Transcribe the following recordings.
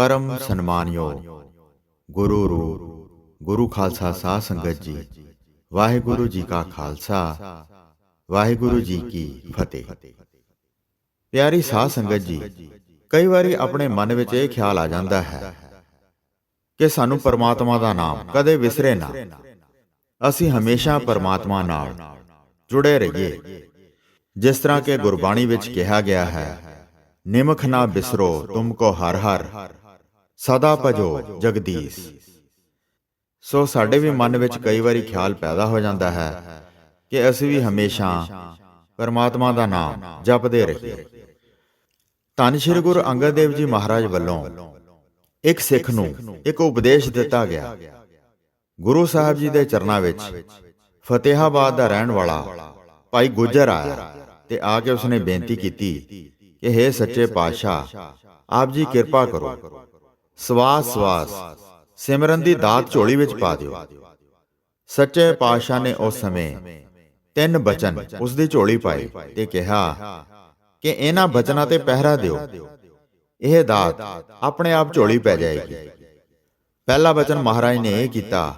ਪਰਮ ਸਨਮਾਨਯੋਗ ਗੁਰੂ ਰੂਪ, ਗੁਰੂ ਖਾਲਸਾ ਸਾਧ ਸੰਗਤ ਜੀ, ਵਾਹਿਗੁਰੂ ਜੀ ਕਾ ਖਾਲਸਾ, ਵਾਹਿਗੁਰੂ ਜੀ ਕੀ ਫਤਿਹ। ਪਿਆਰੀ ਸਾਧ ਸੰਗਤ ਜੀ, ਕਈ ਵਾਰੀ ਆਪਣੇ ਮਨ ਵਿੱਚ ਇਹ ਖਿਆਲ ਆ ਜਾਂਦਾ ਹੈ ਕਿ ਸਾਨੂੰ ਪਰਮਾਤਮਾ ਦਾ ਨਾਮ ਕਦੇ ਵਿਸਰੇ ਨਾ। ਅਸੀਂ ਹਮੇਸ਼ਾ ਪਰਮਾਤਮਾ ਨਾਲ ਜੁੜੇ ਰਹੀਏ। ਜਿਸ ਤਰ੍ਹਾਂ ਕਿ ਗੁਰਬਾਣੀ ਵਿੱਚ ਕਿਹਾ ਗਿਆ ਹੈ, ਨਿਮਖ ਨਾ ਬਿਸਰੋ, ਤੁਮ ਕੋ ਹਰ ਹਰ। ਸਦਾ ਭਜੋ ਜਗਦੀਸ਼। ਸੋ ਸਾਡੇ ਵੀ ਮਨ ਵਿੱਚ ਕਈ ਵਾਰੀ ਖਿਆਲ ਪੈਦਾ ਹੋ ਜਾਂਦਾ ਹੈ ਕਿ ਅਸੀਂ ਵੀ ਹਮੇਸ਼ਾ ਪਰਮਾਤਮਾ ਦਾ ਨਾਮ ਜਪਦੇ ਰਹੀਏ। ਧੰਨ ਸ਼੍ਰੀ ਗੁਰੂ ਅੰਗਦ ਦੇਵ ਜੀ ਮਹਾਰਾਜ ਵੱਲੋਂ ਇੱਕ ਸਿੱਖ ਨੂੰ ਇੱਕ ਉਪਦੇਸ਼ ਦਿੱਤਾ ਗਿਆ। ਗੁਰੂ ਸਾਹਿਬ ਜੀ ਦੇ ਚਰਨਾਂ ਵਿੱਚ ਫਤਿਹਾਬਾਦ ਦਾ ਰਹਿਣ ਵਾਲਾ ਭਾਈ ਗੁੱਜਰ ਆਇਆ ਤੇ ਆ ਕੇ ਉਸਨੇ ਬੇਨਤੀ ਕੀਤੀ ਕਿ हे ਸੱਚੇ ਪਾਤਸ਼ਾਹ ਆਪ ਜੀ ਕਿਰਪਾ ਕਰੋ। ਸਵਾਸ ਸਵਾਸ। ਸਿਮਰਨ ਦੀ ਦਾਤ ਝੋਲੀ ਵਿੱਚ ਪਾ ਦਿਓ। ਸੱਚੇ ਪਾਤਸ਼ਾਹ ਨੇ ਉਸ ਸਮੇਂ ਤਿੰਨ ਬਚਨ ਉਸ ਦੀ ਝੋਲੀ ਪਾਏ ਤੇ ਕਿਹਾ ਕਿ ਇਹਨਾਂ ਬਚਨਾਂ ਤੇ ਪਹਿਰਾ ਦਿਓ। ਇਹ ਦਾਤ ਆਪਣੇ ਆਪ ਝੋਲੀ ਪੈ ਜਾਏਗੀ। ਪਹਿਲਾ ਬਚਨ ਮਹਾਰਾਜ ਨੇ ਇਹ ਕੀਤਾ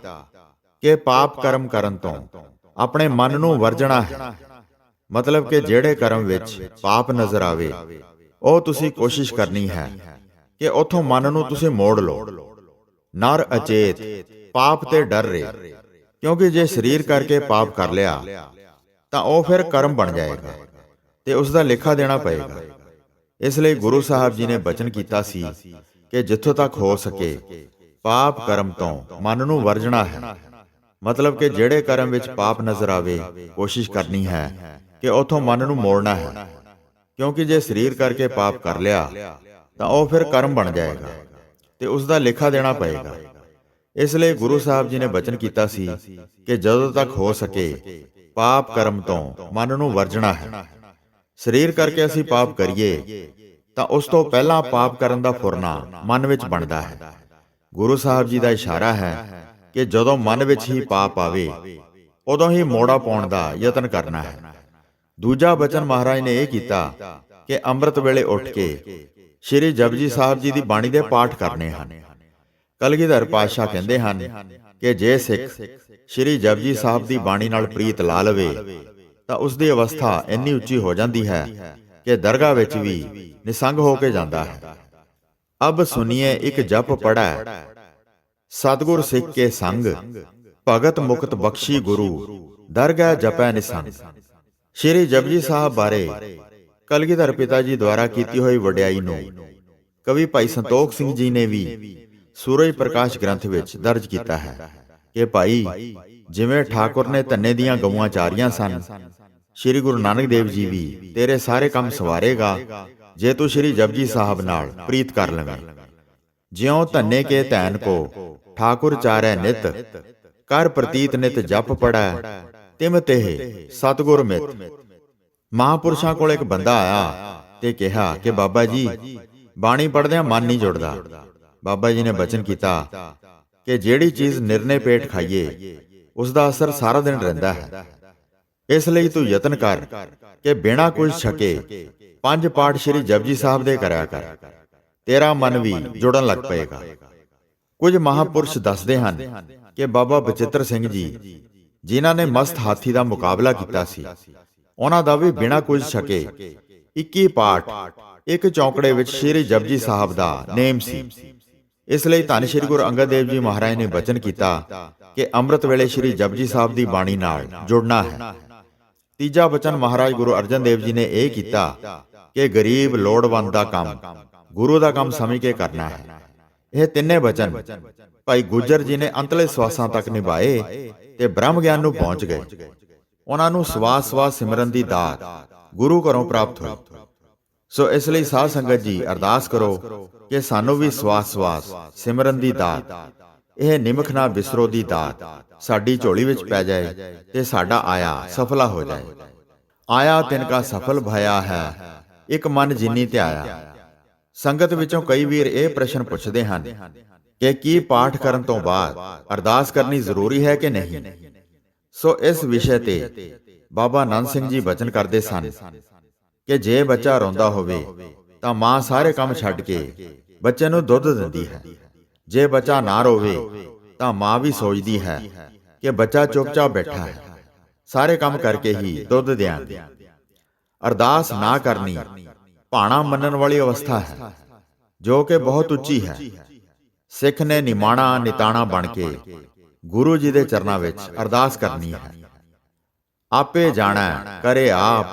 ਕਿ ਪਾਪ ਕਰਮ ਕਰਨ ਤੋਂ ਆਪਣੇ ਮਨ ਨੂੰ ਵਰਜਣਾ ਹੈ। ਮਤਲਬ ਕਿ ਜਿਹੜੇ ਕਰਮ ਵਿੱਚ ਪਾਪ ਨਜ਼ਰ ਆਵੇ, ਉਹ ਤੁਸੀਂ ਕੋਸ਼ਿਸ਼ ਕਰਨੀ ਹੈ। ਕਿ ਉਥੋਂ ਮਨ ਨੂੰ ਤੁਸੀਂ ਮੋੜ ਲਓ। ਨਰ ਅਚੇਤ ਪਾਪ ਤੇ ਡਰ ਰਹੇ ਕਿਉਂਕਿ ਜੇ ਸਰੀਰ ਕਰਕੇ ਪਾਪ ਕਰ ਲਿਆ ਤਾਂ ਉਹ ਫਿਰ ਕਰਮ ਬਣ ਜਾਏਗਾ। ਤੇ ਉਸ ਦਾ ਲੇਖਾ ਦੇਣਾ ਪਏਗਾ। ਇਸ ਲਈ ਗੁਰੂ ਸਾਹਿਬ ਜੀ ਨੇ ਬਚਨ ਕੀਤਾ ਸੀ ਕਿ ਜਿੱਥੋਂ ਤੱਕ ਹੋ ਸਕੇ ਪਾਪ ਕਰਮ ਤੋਂ ਮਨ ਨੂੰ ਵਰਜਣਾ ਹੈ। ਮਤਲਬ ਕਿ ਜਿਹੜੇ ਕਰਮ ਵਿੱਚ ਪਾਪ ਨਜ਼ਰ ਆਵੇ ਕੋਸ਼ਿਸ਼ ਕਰਨੀ ਹੈ ਕਿ ਉਥੋਂ ਮਨ ਨੂੰ ਮੋੜਨਾ ਹੈ। ਕਿਉਂਕਿ ਜੇ ਸਰੀਰ ਕਰਕੇ ਪਾਪ ਕਰ ਲਿਆ ਤਾਂ ਉਹ ਫਿਰ ਕਰਮ ਬਣ ਜਾਏਗਾ ਤੇ ਉਸ ਦਾ ਲੇਖਾ ਦੇਣਾ ਪਏਗਾ। ਇਸ ਲਈ ਗੁਰੂ ਸਾਹਿਬ ਜੀ ਨੇ ਬਚਨ ਕੀਤਾ ਸੀ ਕਿ ਜਦੋਂ ਤੱਕ ਹੋ ਸਕੇ ਪਾਪ ਕਰਮ ਤੋਂ ਮਨ ਨੂੰ ਵਰਜਣਾ ਹੈ। ਸਰੀਰ ਕਰਕੇ ਅਸੀਂ ਪਾਪ ਕਰੀਏ ਤਾਂ ਉਸ ਤੋਂ ਪਹਿਲਾਂ ਪਾਪ ਕਰਨ ਦਾ ਫੁਰਨਾ ਮਨ ਵਿੱਚ ਬਣਦਾ ਹੈ। ਗੁਰੂ ਸਾਹਿਬ ਜੀ ਦਾ ਇਸ਼ਾਰਾ ਹੈ ਕਿ ਜਦੋਂ ਮਨ ਵਿੱਚ ਹੀ ਪਾਪ ਆਵੇ, ਉਦੋਂ ਹੀ ਮੋੜਾ ਪਾਉਣ ਦਾ ਯਤਨ ਕਰਨਾ ਹੈ। ਦੂਜਾ ਬਚਨ ਮਹਾਰਾਜ ਨੇ ਇਹ ਕੀਤਾ ਕਿ ਅੰਮ੍ਰਿਤ ਵੇਲੇ ਉੱਠ ਕੇ ਸ਼੍ਰੀ ਜਪਜੀ ਸਾਹਿਬ ਜੀ ਦੀ ਬਾਣੀ ਦੇ ਪਾਠ ਕਰਨੇ ਹਨ। ਕਲਗੀਧਰ ਪਾਤਸ਼ਾਹ ਕਹਿੰਦੇ ਹਨ ਕਿ ਜੇ ਸਿੱਖ ਸ਼੍ਰੀ ਜਪਜੀ ਸਾਹਿਬ ਦੀ ਬਾਣੀ ਨਾਲ ਪ੍ਰੀਤ ਲਾ ਲਵੇ, ਤਾਂ ਉਸ ਦੀ ਅਵਸਥਾ ਇੰਨੀ ਉੱਚੀ ਹੋ ਜਾਂਦੀ ਹੈ ਕਿ ਦਰਗਾਹ ਵਿੱਚ ਵੀ ਨਿਸੰਗ ਹੋ ਕੇ ਜਾਂਦਾ ਹੈ। ਅਬ ਸੁਨੀਏ ਇੱਕ ਜਪ ਪੜਾ ਸਤਗੁਰ ਸਿੱਖ ਕੇ ਸੰਗ, ਭਗਤ ਮੁਕਤ ਬਖਸ਼ੀ ਗੁਰੂ, ਦਰਗਾਹ ਜਪੈ ਨਿਸੰਗ। ਸ਼੍ਰੀ ਜਪਜੀ ਸਾਹਿਬ ਬਾਰੇ ਕਲਗੀਧਰ ਪਿਤਾ ਜੀ ਦੁਆਰਾ ਕੀਤੀ ਹੋਈ ਵਡਿਆਈ ਨੂੰ ਕਵੀ ਭਾਈ ਸੰਤੋਖ ਸਿੰਘ ਜੀ ਨੇ ਵੀ ਸੂਰਜ ਪ੍ਰਕਾਸ਼ ਗ੍ਰੰਥ ਵਿੱਚ ਦਰਜ ਕੀਤਾ ਹੈ ਕਿ ਭਾਈ, ਜਿਵੇਂ ਠਾਕੁਰ ਨੇ ਧੰਨੇ ਦੀਆਂ ਗਊਆਂ ਚਾਰੀਆਂ ਸਨ, ਸ਼੍ਰੀ ਗੁਰੂ ਨਾਨਕ ਦੇਵ ਜੀ ਵੀ ਤੇਰੇ ਸਾਰੇ ਕੰਮ ਸਵਾਰੇਗਾ, ਜੇ ਤੂੰ ਸ਼੍ਰੀ ਜਪਜੀ ਸਾਹਿਬ ਨਾਲ ਪ੍ਰੀਤ ਕਰ ਲਵੇਂ। ਜਿਉ ਧੰਨੇ ਕੇ ਧੈਨ ਕੋ ਠਾਕੁਰ ਚਾਰੈ ਨਿਤ, ਕਰ ਪ੍ਰਤੀਤ ਨਿਤ ਜਪ ਪੜੈ, ਤਿਮ ਤੇ ਸਤਗੁਰ ਮਿਤ। ਮਹਾਪੁਰਸ਼ਾਂ ਕੋਲ ਇੱਕ ਬੰਦਾ ਆਇਆ ਤੇ ਕਿਹਾ ਕਿ, ਬਾਬਾ ਜੀ, ਬਾਣੀ ਪੜਦਿਆਂ ਮਨ ਨਹੀਂ ਜੁੜਦਾ। ਬਾਬਾ ਜੀ ਨੇ ਬਚਨ ਕੀਤਾ ਕਿ ਜਿਹੜੀ ਚੀਜ਼ ਨਿਰਨੇ ਪੇਟ ਖਾਈਏ ਉਸ ਦਾ ਅਸਰ ਸਾਰਾ ਦਿਨ ਰਹਿੰਦਾ ਹੈ। ਇਸ ਲਈ ਤੂੰ ਯਤਨ ਕਰ ਕਿ ਬਿਨਾਂ ਕੁਝ ਛਕੇ ਪੰਜ ਪਾਠ ਸ੍ਰੀ ਜਪਜੀ ਸਾਹਿਬ ਦੇ ਕਰਿਆ ਕਰ। ਤੇਰਾ ਮਨ ਵੀ ਜੁੜਨ ਲੱਗ ਪਏਗਾ। ਕੁਝ ਮਹਾਪੁਰਸ਼ ਦੱਸਦੇ ਹਨ ਕਿ ਬਾਬਾ ਬਚਿੱਤਰ ਸਿੰਘ ਜੀ, ਜਿਨ੍ਹਾਂ ਨੇ ਮਸਤ ਹਾਥੀ ਦਾ ਮੁਕਾਬਲਾ ਕੀਤਾ ਸੀ ਉਹਨਾਂ ਦਾ ਵੀ ਬਿਨਾਂ ਕੁਝ ਛਕੇ। 21 ਪਾਠ, ਇੱਕ ਚੌਂਕੜੇ ਵਿੱਚ ਸ੍ਰੀ ਜਪਜੀ ਸਾਹਿਬ ਦਾ ਨੇਮ ਸੀ। ਇਸ ਲਈ ਧੰਨ ਸ਼੍ਰੀ ਗੁਰੂ ਅੰਗਦ ਦੇਵ ਜੀ ਮਹਾਰਾਜ ਨੇ ਬਚਨ ਕੀਤਾ ਕਿ ਅੰਮ੍ਰਿਤ ਵੇਲੇ ਸ੍ਰੀ ਜਪਜੀ ਸਾਹਿਬ ਦੀ ਬਾਣੀ ਨਾਲ ਜੁੜਨਾ ਹੈ। ਤੀਜਾ ਬਚਨ ਮਹਾਰਾਜ ਗੁਰੂ ਅਰਜਨ ਦੇਵ ਜੀ ਨੇ ਇਹ ਕੀਤਾ ਕਿ ਗਰੀਬ ਲੋੜਵੰਦ ਦਾ ਕੰਮ, ਗੁਰੂ ਦਾ ਕੰਮ ਸਮਝ ਕੇ ਕਰਨਾ ਹੈ। ਇਹ ਤਿੰਨੇ ਬਚਨ ਭਾਈ ਗੁਜਰ ਜੀ ਨੇ ਅੰਤਲੇ ਸਵਾਸਾਂ ਤੱਕ ਨਿਭਾਏ ਤੇ ਬ੍ਰਹਮ ਗਿਆਨ ਨੂੰ ਪਹੁੰਚ ਗਏ। ਉਹਨਾਂ ਨੂੰ ਸਵਾਸ ਸਵਾਸ ਸਿਮਰਨ ਦੀ ਦਾਤ ਗੁਰੂ ਘਰੋਂ ਪ੍ਰਾਪਤ ਹੋਈ। ਸੋ ਇਸ ਲਈ ਸਾਧ ਸੰਗਤ ਜੀ ਅਰਦਾਸ ਕਰੋ ਕਿ ਸਾਨੂੰ ਵੀ ਸਵਾਸ ਸਵਾਸ ਸਿਮਰਨ ਦੀ ਦਾਤ, ਇਹ ਨਿਮਖ ਨਾ ਬਿਸਰੋ ਦੀ ਦਾਤ ਸਾਡੀ ਝੋਲੀ ਵਿੱਚ ਪੈ ਜਾਏ ਤੇ ਸਾਡਾ ਆਇਆ ਸਫਲਾ ਹੋ ਜਾਏ। ਆਇਆ ਤਿਨ ਕਾ ਸਫਲ ਭਇਆ ਹੈ, ਇੱਕ ਮਨ ਜਿਨੀ ਧਿਆਇਆ। ਸੰਗਤ ਵਿੱਚੋਂ ਕਈ ਵੀਰ ਇਹ ਪ੍ਰਸ਼ਨ ਪੁੱਛਦੇ ਹਨ ਕਿ ਕੀ ਪਾਠ ਕਰਨ ਤੋਂ ਬਾਅਦ ਅਰਦਾਸ ਕਰਨੀ ਜ਼ਰੂਰੀ ਹੈ ਕਿ ਨਹੀਂ? ਸੋ ਇਸ ਵਿਸ਼ੇ ਤੇ ਬਾਬਾ ਨੰਦ ਸਿੰਘ ਜੀ ਬਚਨ ਕਰਦੇ ਸਨ ਕਿ ਜੇ ਬੱਚਾ ਰੋਂਦਾ ਹੋਵੇ ਤਾਂ ਮਾਂ ਸਾਰੇ ਕੰਮ ਛੱਡ ਕੇ ਬੱਚੇ ਨੂੰ ਦੁੱਧ ਦਿੰਦੀ ਹੈ। ਜੇ ਬੱਚਾ ਨਾ ਰੋਵੇ ਤਾਂ ਮਾਂ ਵੀ ਸੋਚਦੀ ਹੈ ਕਿ ਬੱਚਾ ਚੁੱਪਚਾਪ ਬੈਠਾ ਹੈ। ਸਾਰੇ ਕੰਮ ਕਰਕੇ ਹੀ ਦੁੱਧ ਦਿਆਂਗੇ ਅਰਦਾਸ ਨਾ ਕਰਨੀ ਭਾਣਾ ਮੰਨਣ ਵਾਲੀ ਅਵਸਥਾ ਹੈ, ਜੋ ਕਿ ਬਹੁਤ ਉੱਚੀ ਹੈ। ਸਿੱਖ ਨੇ ਨਿਮਾਣਾ ਨਿਤਾਣਾ ਬਣ ਕੇ ਗੁਰੂ ਜੀ ਦੇ ਚਰਨਾਂ ਵਿੱਚ ਅਰਦਾਸ ਕਰਨੀ ਹੈ। ਆਪੇ ਜਾਣੈ ਕਰੇ ਆਪ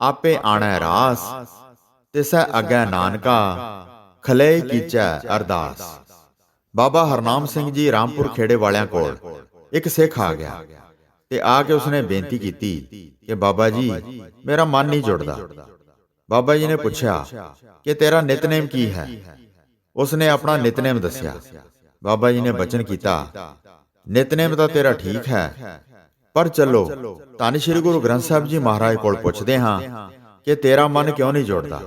ਆਪੇ ਆਣੈ ਰਾਸ ਤਿਸੈ ਅਗੈ ਨਾਨਕਾ ਖਲੇ ਕੀਚੈ ਅਰਦਾਸ। ਬਾਬਾ ਹਰਨਾਮ ਸਿੰਘ ਜੀ ਰਾਮਪੁਰ ਖੇੜੇ ਵਾਲਿਆਂ ਕੋਲ ਇੱਕ ਸਿੱਖ ਆ ਗਿਆ ਤੇ ਆ ਕੇ ਉਸਨੇ ਬੇਨਤੀ ਕੀਤੀ ਕਿ ਬਾਬਾ ਜੀ ਮੇਰਾ ਮਨ ਨਹੀਂ ਜੁੜਦਾ। ਬਾਬਾ ਜੀ ਨੇ ਪੁੱਛਿਆ ਕਿ ਤੇਰਾ ਨਿਤਨੇਮ ਕੀ ਹੈ? ਉਸਨੇ ਆਪਣਾ ਨਿਤਨੇਮ ਦੱਸਿਆ। ਬਾਬਾ ਜੀ ਨੇ ਬਚਨ ਕੀਤਾ। ਨਿਤਨੇਮ ਤਾਂ ਤੇਰਾ ਠੀਕ ਹੈ। ਪਰ ਚੱਲੋ ਧੰਨ ਸ਼੍ਰੀ ਗੁਰੂ ਗ੍ਰੰਥ ਸਾਹਿਬ ਜੀ ਮਹਾਰਾਜ ਕੋਲ ਪੁੱਛਦੇ ਹਾਂ ਕਿ ਤੇਰਾ ਮਨ ਕਿਉਂ ਨਹੀਂ ਜੁੜਦਾ?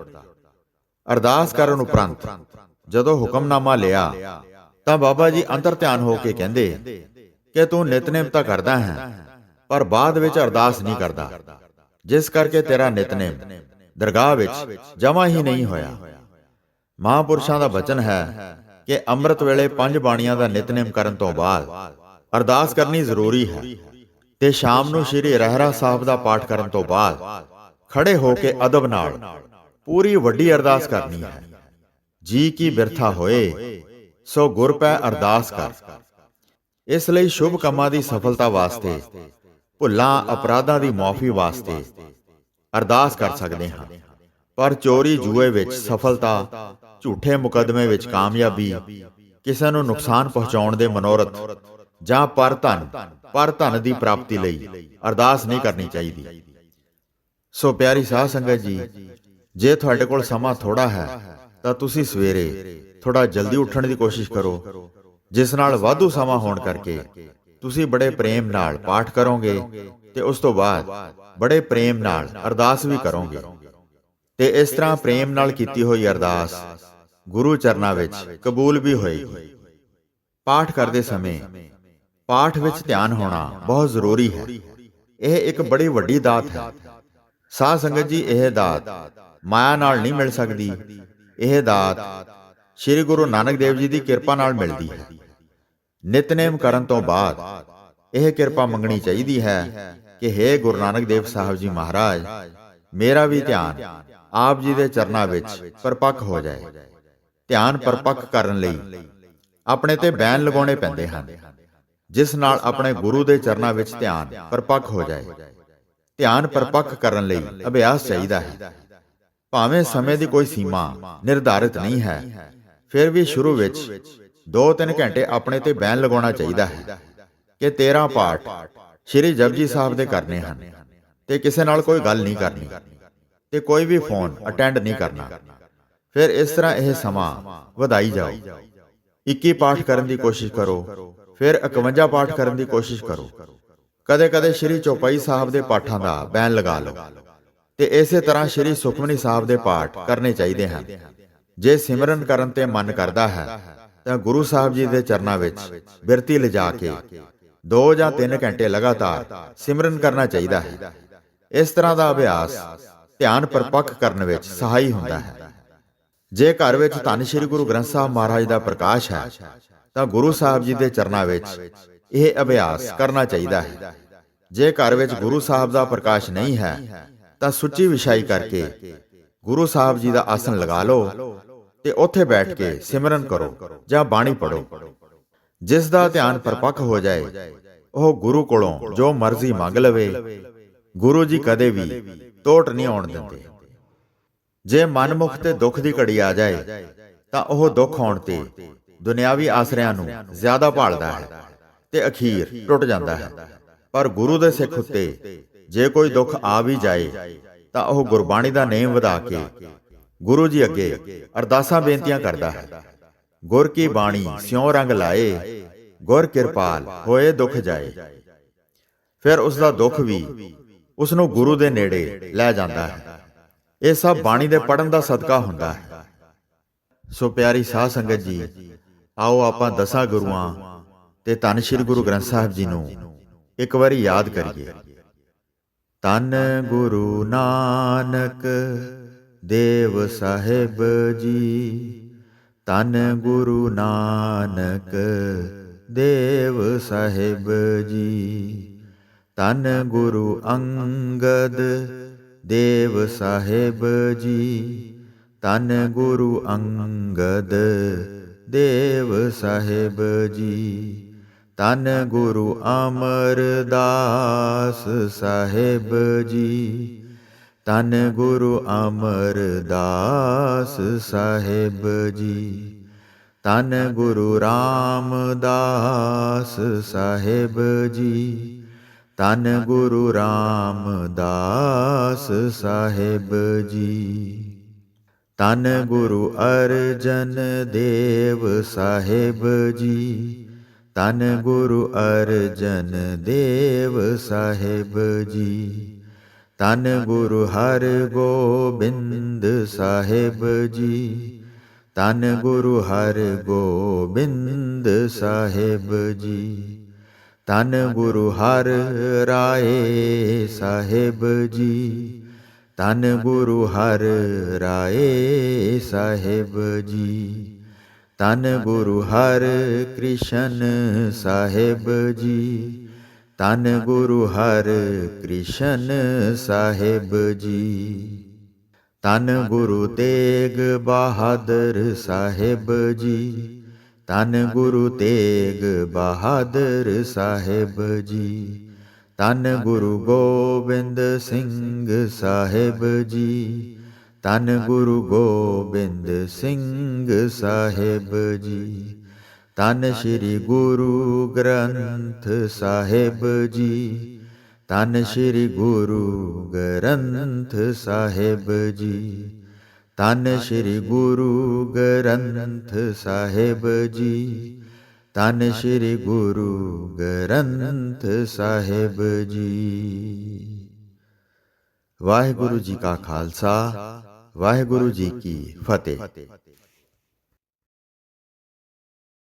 ਅਰਦਾਸ ਕਰਨ ਉਪਰੰਤ ਜਦੋਂ ਹੁਕਮਨਾਮਾ ਲਿਆ ਤਾਂ ਬਾਬਾ ਜੀ ਅੰਤਰ ਧਿਆਨ ਹੋ ਕੇ ਕਹਿੰਦੇ ਕਿ ਤੂੰ ਨਿਤਨੇਮ ਤਾਂ ਕਰਦਾ ਹੈ ਪਰ ਬਾਅਦ ਵਿੱਚ ਅਰਦਾਸ ਨਹੀਂ ਕਰਦਾ। ਜਿਸ ਕਰਕੇ ਤੇਰਾ ਨਿਤਨੇਮ ਦਰਗਾਹ ਵਿੱਚ ਜਮਾ ਹੀ ਨਹੀਂ ਹੋਇਆ। ਮਹਾਂਪੁਰਸ਼ਾਂ ਦਾ ਬਚਨ ਹੈ ਕਿ ਅੰਮ੍ਰਿਤ ਵੇਲੇ ਪੰਜ ਬਾਣੀਆਂ ਦਾ ਨਿਤਨੇਮ ਕਰਨ ਤੋਂ ਬਾਅਦ ਅਰਦਾਸ ਕਰਨੀ ਜ਼ਰੂਰੀ ਹੈ ਤੇ ਸ਼ਾਮ ਨੂੰ ਸ੍ਰੀ ਰਹਿਰਾ ਸਾਹਿਬ ਦਾ ਪਾਠ ਕਰਨ ਤੋਂ ਬਾਅਦ ਖੜੇ ਹੋ ਕੇ ਅਦਬ ਨਾਲ ਪੂਰੀ ਵੱਡੀ ਅਰਦਾਸ ਕਰਨੀ ਹੈ। ਜੀ ਕੀ ਬਿਰਥਾ ਹੋਏ, ਸੋ ਗੁਰ ਪੈ ਅਰਦਾਸ ਕਰ। ਇਸ ਲਈ ਸ਼ੁਭ ਕੰਮਾਂ ਦੀ ਸਫਲਤਾ ਵਾਸਤੇ, ਭੁੱਲਾਂ, ਅਪਰਾਧਾਂ ਦੀ ਮਾਫੀ ਵਾਸਤੇ ਅਰਦਾਸ ਕਰ ਸਕਦੇ ਹਾਂ। ਪਰ ਚੋਰੀ ਜੂਏ ਵਿੱਚ ਸਫਲਤਾ, ਝੂਠੇ ਮੁਕਦਮੇ ਵਿੱਚ ਕਾਮਯਾਬੀ, ਕਿਸੇ ਨੂੰ ਨੁਕਸਾਨ ਪਹੁੰਚਾਉਣ ਦੇ ਮਨੋਰਥ ਜਾਂ ਪਰ ਧਨ ਪਰ ਧਨ ਦੀ ਪ੍ਰਾਪਤੀ ਲਈ ਅਰਦਾਸ ਨਹੀਂ ਕਰਨੀ ਚਾਹੀਦੀ। ਸੋ ਪਿਆਰੀ ਸਾਧ ਸੰਗਤ ਜੀ, ਜੇ ਤੁਹਾਡੇ ਕੋਲ ਸਮਾਂ ਥੋੜਾ ਹੈ, ਤਾਂ ਤੁਸੀਂ ਸਵੇਰੇ ਥੋੜਾ ਜਲਦੀ ਉੱਠਣ ਦੀ ਕੋਸ਼ਿਸ਼ ਕਰੋ, ਜਿਸ ਨਾਲ ਵਾਧੂ ਸਮਾਂ ਹੋਣ ਕਰਕੇ ਤੁਸੀਂ ਬੜੇ ਪ੍ਰੇਮ ਨਾਲ ਪਾਠ ਕਰੋਗੇ ਤੇ ਉਸ ਤੋਂ ਬਾਅਦ ਬੜੇ ਪ੍ਰੇਮ ਨਾਲ ਅਰਦਾਸ ਵੀ ਕਰੋਗੇ। ਤੇ ਇਸ ਤਰ੍ਹਾਂ ਪ੍ਰੇਮ ਨਾਲ ਕੀਤੀ ਹੋਈ ਅਰਦਾਸ ਗੁਰੂ ਚਰਨਾਂ ਵਿੱਚ ਕਬੂਲ ਵੀ ਹੋਏਗੀ। ਪਾਠ ਕਰਦੇ ਸਮੇਂ ਪਾਠ ਵਿੱਚ ਧਿਆਨ ਹੋਣਾ ਬਹੁਤ ਜ਼ਰੂਰੀ ਹੈ। ਇਹ ਇੱਕ ਬੜੀ ਵੱਡੀ ਦਾਤ ਹੈ। ਸਾਧ ਸੰਗਤ ਜੀ, ਇਹ ਦਾਤ ਮਾਇਆ ਨਾਲ ਨਹੀਂ ਮਿਲ ਸਕਦੀ। ਇਹ ਦਾਤ ਸ੍ਰੀ ਗੁਰੂ ਨਾਨਕ ਦੇਵ ਜੀ ਦੀ ਕਿਰਪਾ ਨਾਲ ਮਿਲਦੀ ਹੈ। ਨਿਤਨੇਮ ਕਰਨ ਤੋਂ ਬਾਅਦ ਇਹ ਕਿਰਪਾ ਮੰਗਣੀ ਚਾਹੀਦੀ ਹੈ ਕਿ हे ਗੁਰੂ ਨਾਨਕ ਦੇਵ ਸਾਹਿਬ ਜੀ ਮਹਾਰਾਜ, ਮੇਰਾ ਵੀ ਧਿਆਨ ਆਪ ਜੀ ਦੇ ਚਰਨਾਂ ਵਿੱਚ ਪਰਪੱਕ ਹੋ ਜਾਏ। ਧਿਆਨ ਪਰਪੱਕ ਕਰਨ ਲਈ ਆਪਣੇ ਤੇ ਬੈਨ ਲਗਾਉਣੇ ਪੈਂਦੇ ਹਨ। ਜਿਸ ਨਾਲ ਆਪਣੇ ਗੁਰੂ ਦੇ ਚਰਨਾਂ ਵਿੱਚ ਧਿਆਨ ਪਰਪੱਕ ਹੋ ਜਾਏ। ਧਿਆਨ ਪਰਪੱਕ ਕਰਨ ਲਈ ਅਭਿਆਸ ਚਾਹੀਦਾ ਹੈ। ਭਾਵੇਂ ਸਮੇਂ ਦੀ ਕੋਈ ਸੀਮਾ ਨਿਰਧਾਰਿਤ ਨਹੀਂ ਹੈ ਫਿਰ ਵੀ ਸ਼ੁਰੂ ਵਿੱਚ 2-3 ਘੰਟੇ ਆਪਣੇ ਤੇ ਬੈਨ ਲਗਾਉਣਾ ਚਾਹੀਦਾ ਹੈ ਕਿ ਤੇਰਾ ਪਾਠ ਸ਼੍ਰੀ ਜਪਜੀ ਸਾਹਿਬ ਦੇ ਕਰਨੇ ਹਨ। ਤੇ ਕਿਸੇ ਨਾਲ ਕੋਈ ਗੱਲ ਨਹੀਂ ਕਰਨੀ। ਤੇ ਕੋਈ ਵੀ ਫੋਨ ਅਟੈਂਡ ਨਹੀਂ ਕਰਨਾ। ਫਿਰ ਇਸ ਤਰ੍ਹਾਂ ਇਹ ਸਮਾਂ ਵਧਾਈ ਜਾਓ। 21 ਪਾਠ ਕਰਨ ਦੀ ਕੋਸ਼ਿਸ਼ ਕਰੋ। ਫਿਰ 51 ਪਾਠ ਕਰਨ ਦੀ ਕੋਸ਼ਿਸ਼ ਕਰੋ। ਕਦੇ-ਕਦੇ ਸ਼੍ਰੀ ਚੌਪਾਈ ਸਾਹਿਬ ਦੇ ਪਾਠਾਂ ਦਾ ਬੈਨ ਲਗਾ ਲਓ। ਤੇ ਇਸੇ ਤਰ੍ਹਾਂ ਸ਼੍ਰੀ ਸੁਖਮਨੀ ਸਾਹਿਬ ਦੇ ਪਾਠ ਕਰਨੇ ਚਾਹੀਦੇ ਹਨ। ਜੇ ਸਿਮਰਨ ਕਰਨ ਤੇ ਮਨ ਕਰਦਾ ਹੈ, ਤਾਂ ਗੁਰੂ ਸਾਹਿਬ ਜੀ ਦੇ ਚਰਨਾਂ ਵਿੱਚ ਬਿਰਤੀ ਲਿਜਾ ਕੇ 2 ਜਾਂ 3 ਘੰਟੇ ਲਗਾਤਾਰ ਸਿਮਰਨ ਕਰਨਾ ਚਾਹੀਦਾ ਹੈ। ਇਸ ਤਰ੍ਹਾਂ ਦਾ ਅਭਿਆਸ ਧਿਆਨ ਪਰਪੱਕ ਕਰਨ ਵਿੱਚ ਸਹਾਈ ਹੁੰਦਾ ਹੈ। ਜੇ ਘਰ ਵਿੱਚ ਧੰਨ ਸ਼੍ਰੀ ਗੁਰੂ ਗ੍ਰੰਥ ਸਾਹਿਬ ਮਹਾਰਾਜ ਦਾ ਪ੍ਰਕਾਸ਼ ਹੈ ਤਾਂ ਗੁਰੂ ਸਾਹਿਬ ਜੀ ਦੇ ਚਰਨਾਂ ਵਿੱਚ ਇਹ ਅਭਿਆਸ ਕਰਨਾ ਚਾਹੀਦਾ ਹੈ। ਜੇ ਘਰ ਵਿੱਚ ਗੁਰੂ ਸਾਹਿਬ ਦਾ ਪ੍ਰਕਾਸ਼ ਨਹੀਂ ਹੈ, ਤਾਂ ਸੁੱਚੀ ਵਿਛਾਈ ਕਰਕੇ ਗੁਰੂ ਸਾਹਿਬ ਜੀ ਦਾ ਆਸਣ ਲਗਾ ਲਓ ਤੇ ਉੱਥੇ ਬੈਠ ਕੇ ਸਿਮਰਨ ਕਰੋ ਜਾਂ ਬਾਣੀ ਪੜੋ ਜਿਸ ਦਾ ਧਿਆਨ ਪਰਪੱਕ ਹੋ ਜਾਏ, ਉਹ ਗੁਰੂ ਕੋਲੋਂ ਜੋ ਮਰਜ਼ੀ ਮੰਗ ਲਵੇ, ਗੁਰੂ ਜੀ ਕਦੇ ਵੀ ਟੋਟ ਨਹੀਂ ਆਉਣ ਦਿੰਦੇ। ਜੇ ਮਨਮੁਖ ਤੇ ਦੁੱਖ ਦੀ ਘੜੀ ਆ ਜਾਏ, ਤਾਂ ਉਹ ਦੁੱਖ ਆਉਣ ਤੇ ਦੁਨਿਆਵੀ ਆਸਰਿਆਂ ਨੂੰ ਜ਼ਿਆਦਾ ਭਾਲਦਾ ਹੈ ਤੇ ਅਖੀਰ ਟੁੱਟ ਜਾਂਦਾ ਹੈ। ਪਰ ਗੁਰੂ ਦੇ ਸਿੱਖ ਉੱਤੇ ਜੇ ਕੋਈ ਦੁੱਖ ਆ ਵੀ ਜਾਏ, ਤਾਂ ਉਹ ਗੁਰਬਾਣੀ ਦਾ ਨੇਮ ਵਧਾ ਕੇ ਗੁਰੂ ਜੀ ਅੱਗੇ ਅਰਦਾਸਾਂ ਬੇਨਤੀਆਂ ਕਰਦਾ ਹੈ। ਗੁਰ ਕੀ ਬਾਣੀ ਸਿਉ ਰੰਗ ਲਾਏ, ਗੁਰ ਕਿਰਪਾਲ ਹੋਏ ਦੁੱਖ ਜਾਏ। ਫਿਰ ਉਸ ਦਾ ਦੁੱਖ ਵੀ ਉਸ ਨੂੰ ਗੁਰੂ ਦੇ ਨੇੜੇ ਲੈ ਜਾਂਦਾ ਹੈ। ਇਹ ਸਭ ਬਾਣੀ ਦੇ ਪੜਨ ਦਾ ਸਦਕਾ ਹੁੰਦਾ ਹੈ। ਸੋ ਪਿਆਰੀ ਸਾਧ ਸੰਗਤ ਜੀ ਆਓ ਆਪਾਂ ਦਸਾਂ ਗੁਰੂਆਂ ਤੇ ਧੰਨ ਸ਼੍ਰੀ ਗੁਰੂ ਗ੍ਰੰਥ ਸਾਹਿਬ ਜੀ ਨੂੰ ਇੱਕ ਵਾਰੀ ਯਾਦ ਕਰੀਏ। ਤਨ ਗੁਰੂ ਨਾਨਕ ਦੇਵ ਸਾਹਿਬ ਜੀ ਤਨ ਗੁਰੂ ਨਾਨਕ ਦੇਵ ਸਾਹਿਬ ਜੀ ਤਨ ਗੁਰੂ ਅੰਗਦ ਦੇਵ ਸਾਹਿਬ ਜੀ ਤਨ ਗੁਰੂ ਅੰਗਦ ਦੇਵ ਸਾਹਿਬ ਜੀ। ਤਨ ਗੁਰੂ ਅਮਰਦਾਸ ਸਾਹਿਬ ਜੀ। ਤਨ ਗੁਰੂ ਅਮਰਦਾਸ ਸਾਹਿਬ ਜੀ। ਤਨ ਗੁਰੂ ਰਾਮਦਾਸ ਸਾਹਿਬ ਜੀ। ਤਨ ਗੁਰੂ ਰਾਮਦਾਸ ਸਾਹਿਬ ਜੀ। ਤਨ ਗੁਰੂ ਅਰਜਨ ਦੇਵ ਸਾਹਿਬ ਜੀ। ਤਨ ਗੁਰੂ ਅਰਜਨ ਦੇਵ ਸਾਹਿਬ ਜੀ। ਤਨ ਗੁਰੂ ਹਰਗੋਬਿੰਦ ਸਾਹਿਬ ਜੀ। ਤਨ ਗੁਰੂ ਹਰਗੋਬਿੰਦ ਸਾਹਿਬ ਜੀ। ਤਨ ਗੁਰੂ ਹਰ ਰਾਏ ਸਾਹਿਬ ਜੀ। ਤਨ ਗੁਰੂ ਹਰ ਰਾਏ ਸਾਹਿਬ ਜੀ। ਤਨ ਗੁਰੂ ਹਰ ਕ੍ਰਿਸ਼ਨ ਸਾਹਿਬ ਜੀ। ਧੰਨ ਗੁਰੂ ਹਰ ਕ੍ਰਿਸ਼ਨ ਸਾਹਿਬ ਜੀ। ਧੰਨ ਗੁਰੂ ਤੇਗ ਬਹਾਦਰ ਸਾਹਿਬ ਜੀ। ਤਨ ਗੁਰੂ ਤੇਗ ਬਹਾਦਰ ਸਾਹਿਬ ਜੀ। ਤਨ ਗੁਰੂ ਗੋਬਿੰਦ ਸਿੰਘ ਸਾਹਿਬ ਜੀ। ਤਨ ਗੁਰੂ ਗੋਬਿੰਦ ਸਿੰਘ ਸਾਹਿਬ ਜੀ। ਤਨ ਸ੍ਰੀ ਗੁਰੂ ਗ੍ਰੰਥ ਸਾਹਿਬ ਜੀ। ਤਨ ਸ੍ਰੀ ਗੁਰੂ ਗ੍ਰੰਥ ਸਾਹਿਬ ਜੀ। ਤਨ ਸ੍ਰੀ ਗੁਰੂ ਗ੍ਰੰਥ ਸਾਹਿਬ ਜੀ। ਤਨ ਸ੍ਰੀ ਗੁਰੂ ਗ੍ਰੰਥ ਸਾਹਿਬ ਜੀ। ਵਾਹਿਗੁਰੂ ਜੀ ਕਾ ਖਾਲਸਾ ਵਾਹਿਗੁਰੂ ਜੀ ਕੀ ਫਤਿਹ।